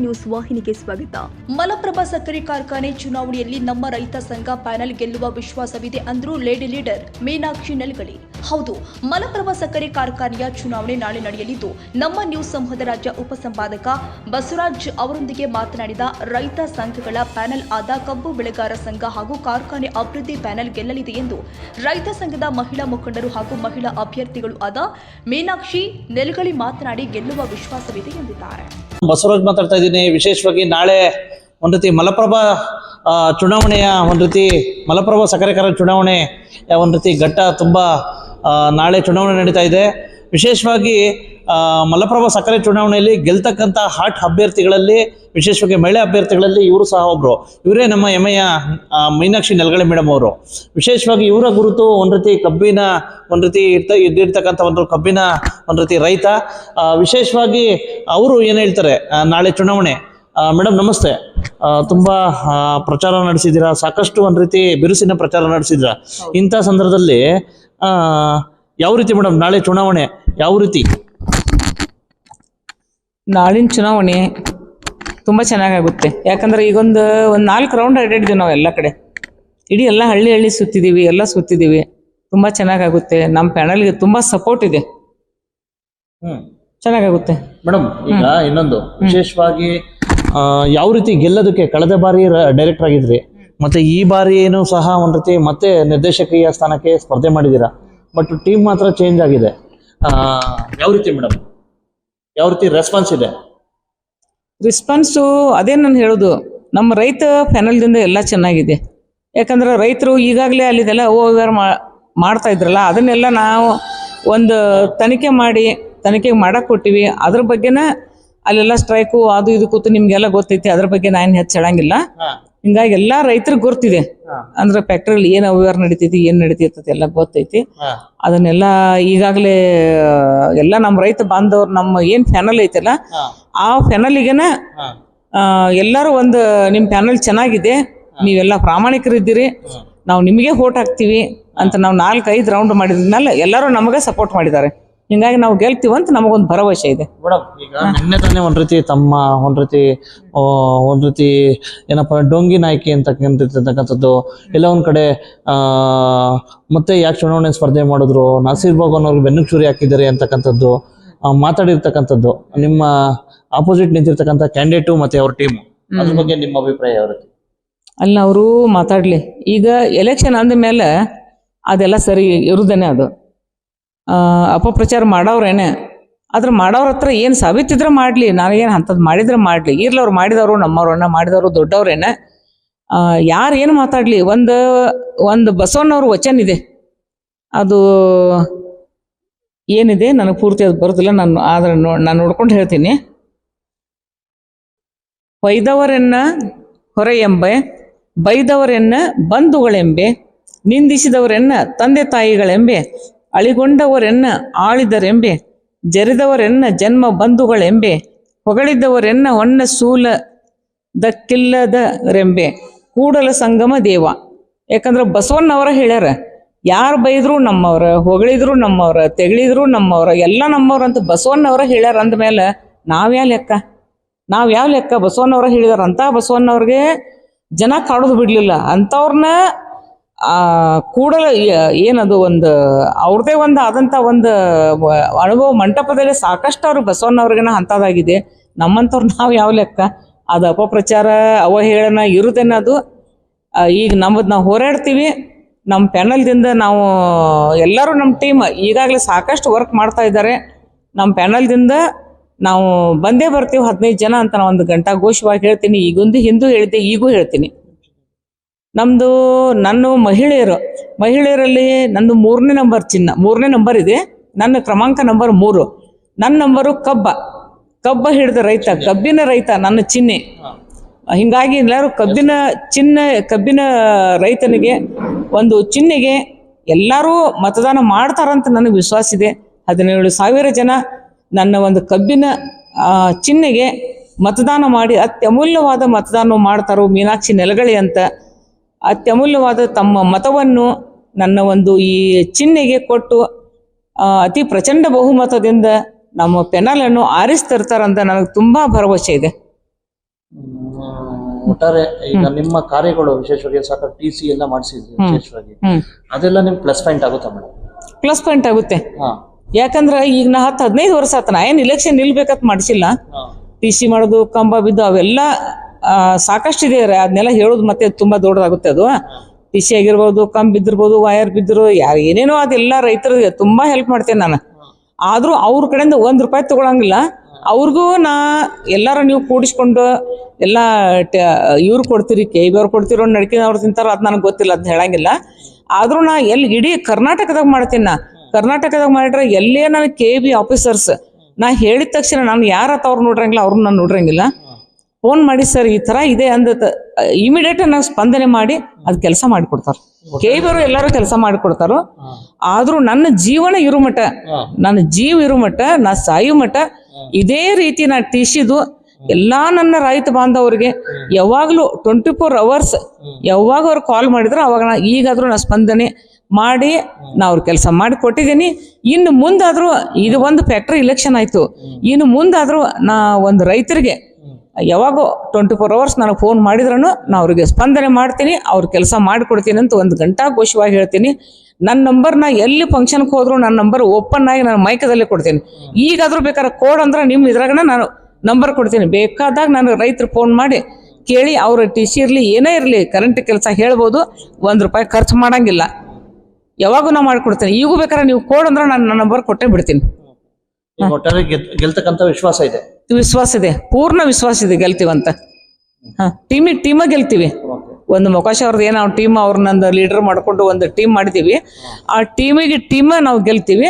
News ವಾಹಿನಿಗೆ ಸ್ವಾಗತ. ಮಲಪ್ರಭಾ ಸಕ್ಕರೆ ಕಾರ್ಖಾನೆ ಚುನಾವಣೆಯಲ್ಲಿ ನಮ್ಮ ರೈತ ಸಂಘ ಪ್ಯಾನಲ್ ಗೆಲ್ಲುವ ವಿಶ್ವಾಸವಿದೆ ಅಂದ್ರು ಲೇಡಿ ಲೀಡರ್ ಮೀನಾಕ್ಷಿ ನೆಲಗಳಿ. ಹೌದು, ಮಲಪ್ರಭಾ ಸಕ್ಕರೆ ಕಾರ್ಖಾನೆಯ ಚುನಾವಣೆ ನಾಳೆ ನಡೆಯಲಿದ್ದು, ನಮ್ಮ ನ್ಯೂಸ್ ಸಮೂಹದ ರಾಜ್ಯ ಉಪಸಂಪಾದಕ ಬಸವರಾಜ್ ಅವರೊಂದಿಗೆ ಮಾತನಾಡಿದ ರೈತ ಸಂಘಗಳ ಪ್ಯಾನೆಲ್ ಆದ ಕಬ್ಬು ಬೆಳೆಗಾರ ಸಂಘ ಹಾಗೂ ಕಾರ್ಖಾನೆ ಅಭಿವೃದ್ಧಿ ಪ್ಯಾನೆಲ್ ಗೆಲ್ಲಲಿದೆ ಎಂದು ರೈತ ಸಂಘದ ಮಹಿಳಾ ಮುಖಂಡರು ಹಾಗೂ ಮಹಿಳಾ ಅಭ್ಯರ್ಥಿಗಳು ಆದ ಮೀನಾಕ್ಷಿ ನೆಲಗಳಿ ಮಾತನಾಡಿ ಗೆಲ್ಲುವ ವಿಶ್ವಾಸವಿದೆ ಎಂದಿದ್ದಾರೆ. ಬಸವರಾಜ್ ಮಾತಾಡ್ತಾ ಇದ್ದೀನಿ. ವಿಶೇಷವಾಗಿ ನಾಳೆ ಒಂದು ರೀತಿ ಮಲಪ್ರಭಾ ಚುನಾವಣೆಯ ಒಂದು ರೀತಿ ಮಲಪ್ರಭಾ ಸಕ್ಕರೆ ಕಾರ ಚುನಾವಣೆ ಒಂದು ರೀತಿ ಘಟ್ಟ ತುಂಬ ನಾಳೆ ಚುನಾವಣೆ ನಡೀತಾ ಇದೆ. ವಿಶೇಷವಾಗಿ ಮಲಪ್ರಭಾ ಸಕ್ಕರೆ ಚುನಾವಣೆಯಲ್ಲಿ ಗೆಲ್ತಕ್ಕಂಥ ಹಾಟ್ ಅಭ್ಯರ್ಥಿಗಳಲ್ಲಿ ವಿಶೇಷವಾಗಿ ಮಹಿಳೆ ಅಭ್ಯರ್ಥಿಗಳಲ್ಲಿ ಇವರು ಸಹ ಒಬ್ಬರು ಇವರೇ ನಮ್ಮ ಎಮ್ಮೆಯ ಆ, ಮೀನಾಕ್ಷಿ ನೆಲಗಳೆ ಮೇಡಮ್ ಅವರು. ವಿಶೇಷವಾಗಿ ಇವರ ಗುರುತು ಒಂದು ರೀತಿ ಕಬ್ಬಿನ ಒಂದು ರೀತಿ ಇರ್ತ ಇದ್ದಿರ್ತಕ್ಕಂಥ ಒಂದು ಕಬ್ಬಿನ ಒಂದು ರೀತಿ ರೈತ. ವಿಶೇಷವಾಗಿ ಅವರು ಏನು ಹೇಳ್ತಾರೆ ನಾಳೆ ಚುನಾವಣೆ. ಮೇಡಮ್ ನಮಸ್ತೆ. ತುಂಬಾ ಪ್ರಚಾರ ನಡೆಸಿದ್ದೀರಾ? ಸಾಕಷ್ಟು ಒಂದ್ ರೀತಿ ಬಿರುಸಿನ ಪ್ರಚಾರ ನಡೆಸಿದ್ರ. ಇಂಥ ಸಂದರ್ಭದಲ್ಲಿ ಆ, ಯಾವ ರೀತಿ ಮೇಡಮ್ ನಾಳೆ ಚುನಾವಣೆ ಯಾವ ರೀತಿ? ನಾಳಿನ ಚುನಾವಣೆ ತುಂಬ ಚೆನ್ನಾಗಾಗುತ್ತೆ. ಯಾಕಂದ್ರೆ ಈಗೊಂದು ಒಂದು ನಾಲ್ಕು ರೌಂಡ್ ಅಡ್ಡಾಡಿದ್ವಿ ನಾವು ಎಲ್ಲ ಕಡೆ. ಇಡೀ ಎಲ್ಲ ಹಳ್ಳಿ ಹಳ್ಳಿ ಸುತ್ತಿದ್ದೀವಿ ಎಲ್ಲ ಸುತ್ತಿದ್ದೀವಿ ತುಂಬ ಚೆನ್ನಾಗಾಗುತ್ತೆ. ನಮ್ಮ ಪ್ಯಾನಲ್ಗೆ ತುಂಬಾ ಸಪೋರ್ಟ್ ಇದೆ. ಹ್ಮ್. ಚೆನ್ನಾಗಾಗುತ್ತೆ. ಮೇಡಮ್ ಈಗ ಇನ್ನೊಂದು. ವಿಶೇಷವಾಗಿ ಯಾವ ರೀತಿ ಗೆಲ್ಲೋದಕ್ಕೆ ಕಳೆದ ಬಾರಿ ಡೈರೆಕ್ಟರ್ ಆಗಿದ್ರಿ? ಮತ್ತೆ ಈ ಬಾರಿ ಏನು ಸಹ ಒಂದು ರೀತಿ ಮತ್ತೆ ನಿರ್ದೇಶಕೀಯ ಸ್ಥಾನಕ್ಕೆ ಸ್ಪರ್ಧೆ ಮಾಡಿದ್ದೀರಾ? ಬಟ್ ಟೀಮ್ ಮಾತ್ರ ಚೇಂಜ್ ಆಗಿದೆ. ಯಾವ ರೀತಿ ಮೇಡಮ್ ಯಾವ ರೀತಿ ರೆಸ್ಪಾನ್ಸ್ ಇದೆ? ರೆಸ್ಪಾನ್ಸು ಅದೇ ನಾನು ಹೇಳೋದು. ನಮ್ಮ ರೈತ ಪ್ಯಾನಲ್ದಿಂದ ಎಲ್ಲ ಚೆನ್ನಾಗಿದೆ. ಯಾಕಂದ್ರೆ ರೈತರು ಈಗಾಗಲೇ ಅಲ್ಲಿದೆಲ್ಲ ಓವರ್ ಮಾಡ್ತಾ ಇದ್ರಲ್ಲ, ಅದನ್ನೆಲ್ಲ ನಾವು ಒಂದು ತನಿಖೆ ಮಾಡಿ ತನಿಖೆ ಮಾಡಕ್ಕೆ ಕೊಟ್ಟಿವಿ. ಅದ್ರ ಬಗ್ಗೆನ ಅಲ್ಲೆಲ್ಲ ಸ್ಟ್ರೈಕು ಅದು ಇದು ಕೂತು ನಿಮ್ಗೆಲ್ಲ ಗೊತ್ತೈತಿ ಅದ್ರ ಬಗ್ಗೆ ನಾನು ಹೆಚ್ಚು ಹೇಳಂಗಿಲ್ಲ ಹಿಂಗಾಗಿ ಎಲ್ಲಾ ರೈತರಿಗೆ ಗೊತ್ತಿದೆ ಅಂದ್ರೆ ಫ್ಯಾಕ್ಟ್ರಿಲಿ ಏನ್ ಅವ್ಯವಹಾರ ನಡೀತೈತಿ ಏನ್ ನಡೀತೈತಿ ಎಲ್ಲ ಗೊತ್ತೈತಿ. ಅದನ್ನೆಲ್ಲ ಈಗಾಗಲೇ ಎಲ್ಲ ನಮ್ಮ ರೈತ ಬಾಂಧವ್ರು ನಮ್ಮ ಏನ್ ಫ್ಯಾನಲ್ ಐತಲ್ಲ ಆ ಫ್ಯಾನಲಿಗೆನ ಎಲ್ಲರೂ ಒಂದು ನಿಮ್ಮ ಫ್ಯಾನಲ್ ಚೆನ್ನಾಗಿದೆ ನೀವೆಲ್ಲ ಪ್ರಾಮಾಣಿಕರಿದ್ದೀರಿ ನಾವು ನಿಮಗೆ ವೋಟ್ ಹಾಕ್ತೀವಿ ಅಂತ ನಾವು ನಾಲ್ಕೈದು ರೌಂಡ್ ಮಾಡಿದ್ಮೇಲೆ ಎಲ್ಲರೂ ನಮಗೆ ಸಪೋರ್ಟ್ ಮಾಡಿದ್ದಾರೆ. ಹಿಂಗಾಗಿ ನಾವು ಗೆಲ್ತೀವಿ ಅಂತ ನಮಗೊಂದು ಭರವಸೆ ಇದೆ. ಮೇಡಮ್ ಈಗ ನಿನ್ನೆ ತಾನೇ ಒಂದ್ ರೀತಿ ತಮ್ಮ ಒಂದ್ ರೀತಿ ಆ, ಒಂದ್ ರೀತಿ ಏನಪ್ಪ ಡೊಂಗಿ ನಾಯಕಿ ಅಂತ ಅಂತಕ್ಕಂಥದ್ದು ಎಲ್ಲ ಒಂದ್ ಕಡೆ ಆ ಮತ್ತೆ ಯಾಕೆ ಚುನಾವಣೆ ಸ್ಪರ್ಧೆ ಮಾಡಿದ್ರು ನಾಸೀರ್ ಬಾಬು ಅನ್ನೋರ್ಗೆ ಬೆನ್ನು ಚೂರಿ ಹಾಕಿದ್ದಾರೆ ಅಂತಕ್ಕಂಥದ್ದು ಆ, ಮಾತಾಡಿರ್ತಕ್ಕಂಥದ್ದು ನಿಮ್ಮ ಆಪೋಸಿಟ್ ನಿಂತಿರ್ತಕ್ಕಂಥ ಕ್ಯಾಂಡಿಡೇಟು ಮತ್ತೆ ಅವ್ರ ಟೀಮು ಅದ್ರ ಬಗ್ಗೆ ನಿಮ್ಮ ಅಭಿಪ್ರಾಯ ಯಾವ ರೀತಿ? ಅಲ್ಲ ಅವರು ಮಾತಾಡ್ಲಿ. ಈಗ ಎಲೆಕ್ಷನ್ ಅಂದ ಮೇಲೆ ಅದೆಲ್ಲ ಸರಿ ಇರುದೇನೆ ಅದು. ಅಪಪ್ರಚಾರ ಮಾಡೋರೇನೆ ಆದ್ರೆ ಮಾಡೋರ ಹತ್ರ ಏನು ಸಾಬೀತಿದ್ರೆ ಮಾಡಲಿ ನನಗೇನು ಅಂಥದ್ದು ಮಾಡಿದ್ರೆ ಮಾಡಲಿ. ಇರ್ಲಿ, ಅವ್ರು ಮಾಡಿದವರು ನಮ್ಮವ್ರನ್ನ ಮಾಡಿದವರು ದೊಡ್ಡವ್ರೇನೆ ಯಾರು ಏನು ಮಾತಾಡಲಿ? ಒಂದು ಒಂದು ಬಸವಣ್ಣವ್ರ ವಚನ ಇದೆ. ಅದು ಏನಿದೆ? ನನಗೆ ಪೂರ್ತಿ ಅದು ಬರೋದಿಲ್ಲ. ನಾನು, ಆದ್ರೆ ನಾನು ನೋಡ್ಕೊಂಡು ಹೇಳ್ತೀನಿ. ಹೊಯ್ದವರನ್ನ ಎಂಬೆ ಬೈದವರೆನ್ನ ಬಂಧುಗಳೆಂಬೆ, ನಿಂದಿಸಿದವರನ್ನ ತಂದೆ ತಾಯಿಗಳೆಂಬೆ ಅಳಿಗೊಂಡವರೆನ್ನ ಆಳಿದರೆಂಬೆ, ಜರಿದವರೆನ್ನ ಜನ್ಮ ಬಂಧುಗಳೆಂಬೆ ಹೊಗಳಿದ್ದವರೆನ್ನ ಹೊನ್ನ ಸೂಲ ದಕ್ಕಿಲ್ಲದರೆಂಬೆ ಕೂಡಲ ಸಂಗಮ ದೇವ. ಯಾಕಂದ್ರೆ ಬಸವಣ್ಣವರ ಹೇಳ್ಯಾರ, ಯಾರು ಬೈದ್ರು ನಮ್ಮವ್ರ, ಹೊಗಳಿದ್ರು ನಮ್ಮವ್ರ, ತೆಗಳಿದ್ರು ನಮ್ಮವ್ರ, ಎಲ್ಲ ನಮ್ಮವ್ರ ಅಂತ ಬಸವಣ್ಣವರ ಹೇಳ್ಯಾರ ಅಂದಮೇಲೆ ನಾವ್ಯಾ ಲೆಕ್ಕ? ನಾವು ಯಾವ ಲೆಕ್ಕ ಬಸವಣ್ಣವ್ರ ಹೇಳಿದಾರ? ಅಂತ ಬಸವಣ್ಣವ್ರಿಗೆ ಜನ ಕಾಡೋದು ಬಿಡ್ಲಿಲ್ಲ. ಅಂಥವ್ರನ್ನ ಆ ಕೂಡಲ ಏನದು ಒಂದು ಅವ್ರದೇ ಒಂದು ಆದಂಥ ಒಂದು ಅನುಭವ ಮಂಟಪದಲ್ಲಿ ಸಾಕಷ್ಟು ಅವ್ರು ಬಸವಣ್ಣವ್ರಿಗನ ಅಂಥದ್ದಾಗಿದೆ. ನಮ್ಮಂಥವ್ರು ನಾವು ಯಾವ ಲೆಕ್ಕ? ಅದು ಅಪಪ್ರಚಾರ ಅವಹೇಳನ ಹೇಳನ ಆ, ಈಗ ನಮ್ಮದು ನಾವು ಹೋರಾಡ್ತೀವಿ. ನಮ್ಮ ಪ್ಯಾನಲ್ದಿಂದ ನಾವು ಎಲ್ಲರೂ ನಮ್ಮ ಟೀಮ್ ಈಗಾಗಲೇ ಸಾಕಷ್ಟು ವರ್ಕ್ ಮಾಡ್ತಾ ಇದ್ದಾರೆ. ನಮ್ಮ ಪ್ಯಾನಲ್ದಿಂದ ನಾವು ಬಂದೇ ಬರ್ತೀವಿ ಹದಿನೈದು ಜನ ಅಂತ ನಾವು ಒಂದು ಗಂಟಾ ಘೋಷವಾಗಿ ಹೇಳ್ತೀನಿ. ಈಗೊಂದು ಹಿಂದೂ ಹೇಳಿದ್ದೆ ಈಗೂ ಹೇಳ್ತೀನಿ. ನಮ್ಮದು ನನ್ನ ಮಹಿಳೆಯರು, ಮಹಿಳೆಯರಲ್ಲಿ ನಂದು ಮೂರನೇ ನಂಬರ್ ಚಿನ್ನ, ಮೂರನೇ ನಂಬರ್ ಇದೆ. ನನ್ನ ಕ್ರಮಾಂಕ ನಂಬರ್ ಮೂರು. ನನ್ನ ನಂಬರು ಕಬ್ಬ. ಕಬ್ಬ ಹಿಡಿದ ರೈತ, ಕಬ್ಬಿನ ರೈತ ನನ್ನ ಚಿಹ್ನೆ ಹಿಂಗಾಗಿ ಎಲ್ಲರೂ ಕಬ್ಬಿನ ಚಿನ್ನ, ಕಬ್ಬಿನ ರೈತನಿಗೆ ಒಂದು ಚಿಹ್ನೆಗೆ ಎಲ್ಲರೂ ಮತದಾನ ಮಾಡ್ತಾರಂತ ನನಗೆ ವಿಶ್ವಾಸ ಇದೆ. ಹದಿನೇಳು ಸಾವಿರ ಜನ ನನ್ನ ಒಂದು ಕಬ್ಬಿನ ಚಿಹ್ನೆಗೆ ಮತದಾನ ಮಾಡಿ ಅತ್ಯಮೂಲ್ಯವಾದ ಮತದಾನ ಮಾಡ್ತಾರೋ ಮೀನಾಕ್ಷಿ ನೆಲಗಳಿ ಅಂತ ಅತ್ಯಮೂಲ್ಯವಾದ ತಮ್ಮ ಮತವನ್ನು ನನ್ನ ಒಂದು ಈ ಚಿಹ್ನೆಗೆ ಕೊಟ್ಟು ಅತಿ ಪ್ರಚಂಡ ಬಹುಮತದಿಂದ ನಮ್ಮ ಪೆನಲ್ ಅನ್ನು ಆರಿಸ್ತಿರ್ತಾರಂತ ನನಗೆ ತುಂಬಾ ಭರವಸೆ ಇದೆ. ಒಟ್ಟಾರೆ ಈಗ ನಿಮ್ಮ ಕಾರ್ಯಗಳು ವಿಶೇಷವಾಗಿ ಸಾಕಷ್ಟು ಟಿ ಸಿ ಎಲ್ಲ ಮಾಡಿಸಿದ್ರು ವಿಶೇಷವಾಗಿ. ಅದೆಲ್ಲ ನಿಮ್ ಪ್ಲಸ್ ಪಾಯಿಂಟ್ ಆಗುತ್ತಾ ಮೇಡಮ್ ಪ್ಲಸ್ ಪಾಯಿಂಟ್ ಆಗುತ್ತೆ. ಯಾಕಂದ್ರೆ ಈಗ ನಾ ಹತ್ತು ಹದಿನೈದು ವರ್ಷ ಆತ ನಾ ಏನು ಇಲೆಕ್ಷನ್ ನಿಲ್ಬೇಕಂತ ಮಾಡಿಸಿಲ್ಲ. ಟಿ ಸಿ ಮಾಡೋದು ಕಂಬ ಬಿದ್ದು ಅವೆಲ್ಲ ಸಾಕಷ್ಟಿದೆ ರೀ. ಅದನ್ನೆಲ್ಲ ಹೇಳೋದು ಮತ್ತೆ ತುಂಬಾ ದೊಡ್ಡದಾಗುತ್ತೆ ಅದು. ಪಿ ಸಿ ಆಗಿರ್ಬೋದು, ಕಂಬ್ ಬಿದ್ದಿರ್ಬೋದು ವಯರ್ ಬಿದ್ದರು, ಯಾರು ಏನೇನೋ ಅದೆಲ್ಲ ರೈತರಿಗೆ ತುಂಬಾ ಹೆಲ್ಪ್ ಮಾಡ್ತೇನೆ ನಾನು. ಆದ್ರೂ ಅವ್ರ ಕಡೆಯಿಂದ ಒಂದ್ ರೂಪಾಯಿ ತಗೊಳಂಗಿಲ್ಲ. ಅವ್ರಿಗೂ ನಾ ಎಲ್ಲಾರ ನೀವು ಕೂಡಿಸ್ಕೊಂಡು ಎಲ್ಲ ಇವ್ರು ಕೊಡ್ತೀರಿ ಕೆ ಬಿ ಅವ್ರು ಕೊಡ್ತಿರೋ, ನಡ್ಕಿನ ಅವ್ರು ತಿಂತಾರೋ ಅದು ನನಗೆ ಗೊತ್ತಿಲ್ಲ ಅದ್ ಹೇಳಂಗಿಲ್ಲ. ಆದ್ರೂ ನಾ ಎಲ್ಲಿ ಇಡೀ ಕರ್ನಾಟಕದಾಗ ಮಾಡ್ತೀನಿ ನಾ. ಕರ್ನಾಟಕದಾಗ ಮಾಡಿದ್ರೆ ಎಲ್ಲೇ ನನಗೆ ಕೆ ಬಿ ಆಫೀಸರ್ಸ್ ನಾ ಹೇಳಿದ ತಕ್ಷಣ ನಾನು ಯಾರ ಅವ್ರು ನೋಡ್ರಂಗಿಲ್ಲ, ಅವ್ರನ್ನ ನಾನು ನೋಡ್ರಂಗಿಲ್ಲ. ಫೋನ್ ಮಾಡಿ ಸರ್ ಈ ತರ ಇದೆ ಅಂದ ಇಮಿಡಿಯೇಟ್ ನಾವು ಸ್ಪಂದನೆ ಮಾಡಿ ಅದ್ ಕೆಲಸ ಮಾಡಿಕೊಡ್ತಾರ. ಕೆ ಎಲ್ಲಾರು ಎಲ್ಲರೂ ಕೆಲಸ ಮಾಡಿಕೊಡ್ತಾರೋ. ಆದ್ರೂ ನನ್ನ ಜೀವನ ಇರು ಮಟ್ಟ ನನ್ನ ಜೀವ ಇರು ಮಟ್ಟ ನಾ ಸಾಯು ಮಟ್ಟ ಇದೇ ರೀತಿ ನಾ ಟೀಸಿದು ಎಲ್ಲಾ ನನ್ನ ರೈತ ಬಾಂಧವರಿಗೆ ಯಾವಾಗ್ಲೂ ಟ್ವೆಂಟಿ ಫೋರ್ ಅವರ್ಸ್ ಯಾವಾಗ ಅವ್ರು ಕಾಲ್ ಮಾಡಿದ್ರು ಅವಾಗ ನಾ ಈಗಾದ್ರೂ ನಾ ಸ್ಪಂದನೆ ಮಾಡಿ ನಾ ಅವ್ರ ಕೆಲಸ ಮಾಡಿ ಕೊಟ್ಟಿದ್ದೀನಿ. ಇನ್ನು ಮುಂದಾದ್ರೂ ಇದು ಒಂದು ಫ್ಯಾಕ್ಟ್ರಿ ಇಲೆಕ್ಷನ್ ಆಯ್ತು. ಇನ್ನು ಮುಂದಾದ್ರೂ ನಾ ಒಂದು ರೈತರಿಗೆ ಯಾವಾಗೋ ಟ್ವೆಂಟಿ ಫೋರ್ ಅವರ್ಸ್ ನನಗೆ ಫೋನ್ ಮಾಡಿದ್ರೂ ನಾನು ಅವ್ರಿಗೆ ಸ್ಪಂದನೆ ಮಾಡ್ತೀನಿ, ಅವ್ರ ಕೆಲಸ ಮಾಡಿಕೊಡ್ತೀನಿ ಅಂತ ಒಂದು ಗಂಟಾ ಘೋಷವಾಗಿ ಹೇಳ್ತೀನಿ. ನನ್ನ ನಂಬರ್ನ ಎಲ್ಲಿ ಫಂಕ್ಷನ್ಗೆ ಹೋದ್ರು ನನ್ನ ನಂಬರ್ ಓಪನ್ ಆಗಿ ನಾನು ಮೈಕದಲ್ಲಿ ಕೊಡ್ತೀನಿ. ಈಗಾದ್ರೂ ಬೇಕಾದ್ರೆ ಕೋಡ್ ಅಂದ್ರೆ ನಿಮ್ಮ ಇದ್ರಾಗನ ನಾನು ನಂಬರ್ ಕೊಡ್ತೀನಿ. ಬೇಕಾದಾಗ ನಾನು ರೈತರು ಫೋನ್ ಮಾಡಿ ಕೇಳಿ ಅವ್ರ ಟಿ ಸಿ ಇರಲಿ, ಏನೇ ಇರಲಿ ಕರೆಂಟ್ ಕೆಲಸ ಹೇಳ್ಬೋದು, ಒಂದು ರೂಪಾಯಿ ಖರ್ಚು ಮಾಡಂಗಿಲ್ಲ. ಯಾವಾಗೂ ನಾ ಮಾಡಿಕೊಡ್ತೀನಿ. ಈಗೂ ಬೇಕಾದ್ರೆ ನೀವು ಕೋಡ್ ಅಂದ್ರೆ ನಾನು ನನ್ನ ನಂಬರ್ ಕೊಟ್ಟೇ ಬಿಡ್ತೀನಿ. ಗೆಲ್ತಕ್ಕಂಥ ವಿಶ್ವಾಸ ಇದೆ. ವಿಶ್ವಾಸ ಇದೆ, ಪೂರ್ಣ ವಿಶ್ವಾಸ ಇದೆ ಗೆಲ್ತೀವಂತ ಹಾ ಟೀಮಿಗೆ ಟೀಮ ಗೆಲ್ತೀವಿ. ಒಂದು ಮೊಕಾಶ ಅವ್ರದ್ದು ಏನೋ ಟೀಮ್ ಅವ್ರನ್ನೊಂದು ಲೀಡರ್ ಮಾಡಿಕೊಂಡು ಒಂದು ಟೀಮ್ ಮಾಡಿದೀವಿ. ಆ ಟೀಮಿಗೆ ಟೀಮ ನಾವು ಗೆಲ್ತೀವಿ.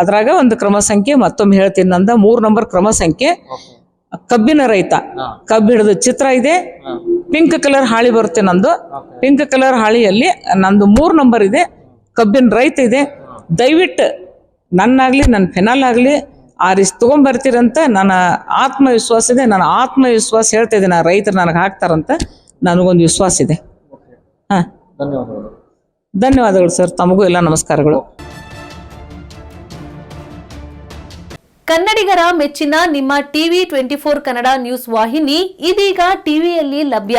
ಅದ್ರಾಗ ಒಂದು ಕ್ರಮ ಸಂಖ್ಯೆ, ಮತ್ತೊಮ್ಮೆ ಹೇಳ್ತೀನಿ ನಂದ ಮೂರ್ ನಂಬರ್ ಕ್ರಮ ಸಂಖ್ಯೆ. ಕಬ್ಬಿನ ರೈತ. ಕಬ್ಬು ಹಿಡಿದು ಚಿತ್ರ ಇದೆ. ಪಿಂಕ್ ಕಲರ್ ಹಾಳಿ ಬರುತ್ತೆ ನಂದು. ಪಿಂಕ್ ಕಲರ್ ಹಾಳಿಯಲ್ಲಿ ನಂದು ಮೂರ್ ನಂಬರ್ ಇದೆ. ಕಬ್ಬಿನ ರೈತ ಇದೆ. ದಯವಿಟ್ಟು ನನ್ನಾಗ್ಲಿ ನನ್ನ ಫೆನಲ್ ಆಗ್ಲಿ ಆರಿಸ್ ತಗೊಂಡ್ಬರ್ತೀರಂತ ನನ್ನ ಆತ್ಮವಿಶ್ವಾಸ ಇದೆ ನನ್ನ ಆತ್ಮವಿಶ್ವಾಸ ಹೇಳ್ತಾ ಇದ್ದೀನಿ. ಆ ರೈತರು ನನಗೆ ಹಾಕ್ತಾರಂತ ನನಗೊಂದು ವಿಶ್ವಾಸ ಇದೆ. ಹಾಂ. ಧನ್ಯವಾದಗಳು ಧನ್ಯವಾದಗಳು ಸರ್. ತಮಗೂ ಎಲ್ಲ ನಮಸ್ಕಾರಗಳು. ಕನ್ನಡಿಗರ ಮೆಚ್ಚಿನ ನಿಮ್ಮ TV twenty four Kannada news ವಾಹಿನಿ ಇದೀಗ ಟಿವಿಯಲ್ಲಿ ಲಭ್ಯ.